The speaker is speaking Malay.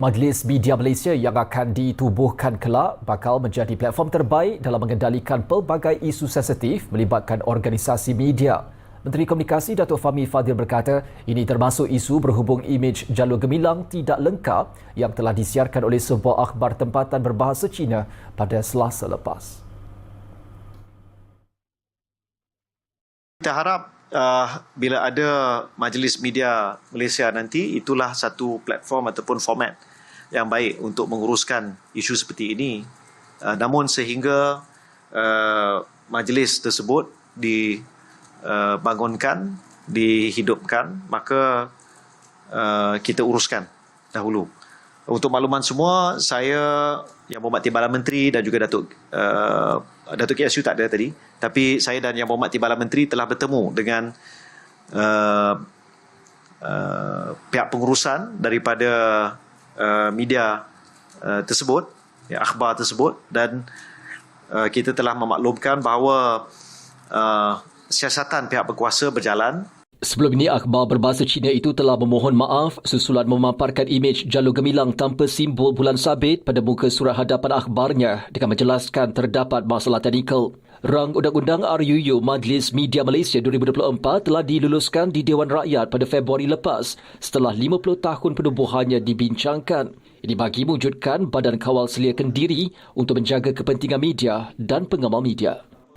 Majlis Media Malaysia yang akan ditubuhkan kelak bakal menjadi platform terbaik dalam mengendalikan pelbagai isu sensitif melibatkan organisasi media. Menteri Komunikasi Datuk Fahmi Fadil berkata, ini termasuk isu berhubung imej jalur gemilang tidak lengkap yang telah disiarkan oleh sebuah akhbar tempatan berbahasa Cina pada selasa lepas. Kita harap uh, bila ada majlis media Malaysia nanti itulah satu platform ataupun format yang baik untuk menguruskan isu seperti ini. Uh, namun sehingga uh, majlis tersebut dibangunkan, uh, dihidupkan, maka uh, kita uruskan dahulu. Untuk makluman semua, saya Yang Berhormat Timbalan Menteri dan juga Datuk uh, Datuk KSU tak ada tadi, tapi saya dan Yang Berhormat Timbalan Menteri telah bertemu dengan uh, uh, pihak pengurusan daripada uh, media uh, tersebut, ya, akhbar tersebut dan uh, kita telah memaklumkan bahawa uh, siasatan pihak berkuasa berjalan Sebelum ini, akhbar berbahasa Cina itu telah memohon maaf susulan memaparkan imej jalur gemilang tanpa simbol bulan sabit pada muka surat hadapan akhbarnya dengan menjelaskan terdapat masalah teknikal. Rang Undang-Undang RUU Majlis Media Malaysia 2024 telah diluluskan di Dewan Rakyat pada Februari lepas setelah 50 tahun penubuhannya dibincangkan. Ini bagi mewujudkan Badan Kawal Selia Kendiri untuk menjaga kepentingan media dan pengamal media.